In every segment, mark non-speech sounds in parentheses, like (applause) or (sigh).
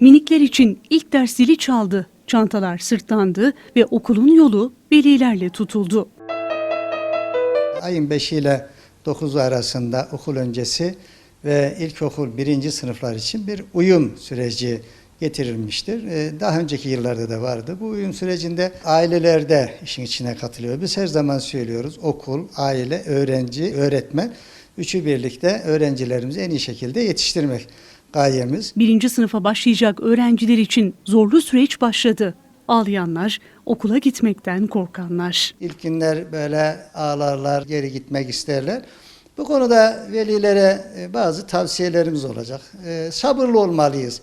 Minikler için ilk ders zili çaldı. Çantalar sırtlandı ve okulun yolu velilerle tutuldu. Ayın 5 ile 9 arasında okul öncesi ve ilkokul birinci sınıflar için bir uyum süreci getirilmiştir. Ee, Daha önceki yıllarda da vardı. Bu uyum sürecinde aileler de işin içine katılıyor. Biz her zaman söylüyoruz okul, aile, öğrenci, öğretmen üçü birlikte öğrencilerimizi en iyi şekilde yetiştirmek gayemiz. Birinci sınıfa başlayacak öğrenciler için zorlu süreç başladı. Ağlayanlar, okula gitmekten korkanlar. İlk günler böyle ağlarlar, geri gitmek isterler. Bu konuda velilere e, bazı tavsiyelerimiz olacak. E, Sabırlı olmalıyız.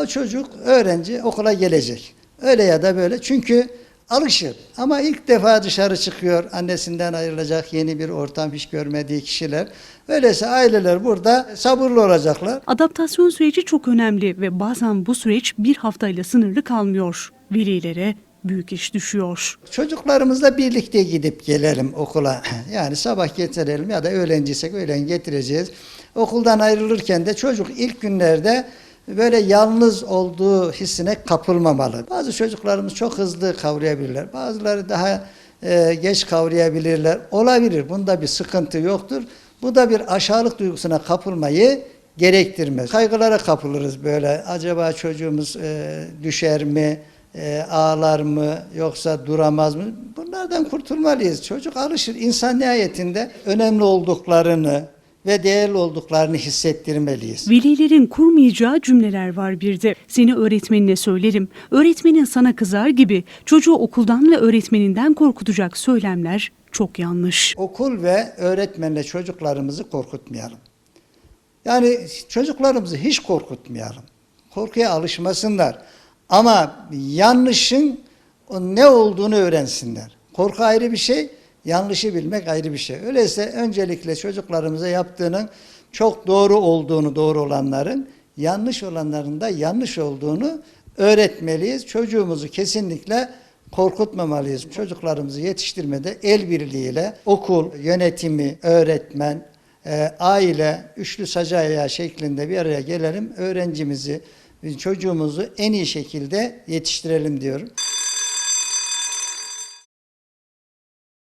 O çocuk, öğrenci okula gelecek. Öyle ya da böyle. Çünkü alışır. Ama ilk defa dışarı çıkıyor, annesinden ayrılacak yeni bir ortam hiç görmediği kişiler. Öyleyse aileler burada sabırlı olacaklar. Adaptasyon süreci çok önemli ve bazen bu süreç bir haftayla sınırlı kalmıyor. Velilere büyük iş düşüyor. Çocuklarımızla birlikte gidip gelelim okula. (laughs) Yani sabah getirelim ya da öğlenciysek öğlen getireceğiz. Okuldan ayrılırken de çocuk ilk günlerde böyle yalnız olduğu hissine kapılmamalı. Bazı çocuklarımız çok hızlı kavrayabilirler. Bazıları daha e, geç kavrayabilirler. Olabilir. Bunda bir sıkıntı yoktur. Bu da bir aşağılık duygusuna kapılmayı gerektirmez. Kaygılara kapılırız böyle. Acaba çocuğumuz e, düşer mi? e, ağlar mı yoksa duramaz mı? Bunlardan kurtulmalıyız. Çocuk alışır. İnsan nihayetinde önemli olduklarını ve değerli olduklarını hissettirmeliyiz. Velilerin kurmayacağı cümleler var bir de. Seni öğretmenine söylerim, öğretmenin sana kızar gibi çocuğu okuldan ve öğretmeninden korkutacak söylemler çok yanlış. Okul ve öğretmenle çocuklarımızı korkutmayalım. Yani çocuklarımızı hiç korkutmayalım. Korkuya alışmasınlar. Ama yanlışın ne olduğunu öğrensinler. Korku ayrı bir şey, yanlışı bilmek ayrı bir şey. Öyleyse öncelikle çocuklarımıza yaptığının çok doğru olduğunu, doğru olanların, yanlış olanların da yanlış olduğunu öğretmeliyiz. Çocuğumuzu kesinlikle korkutmamalıyız. Çocuklarımızı yetiştirmede el birliğiyle okul, yönetimi, öğretmen, e, aile, üçlü sac ayağı şeklinde bir araya gelelim. Öğrencimizi, çocuğumuzu en iyi şekilde yetiştirelim diyorum.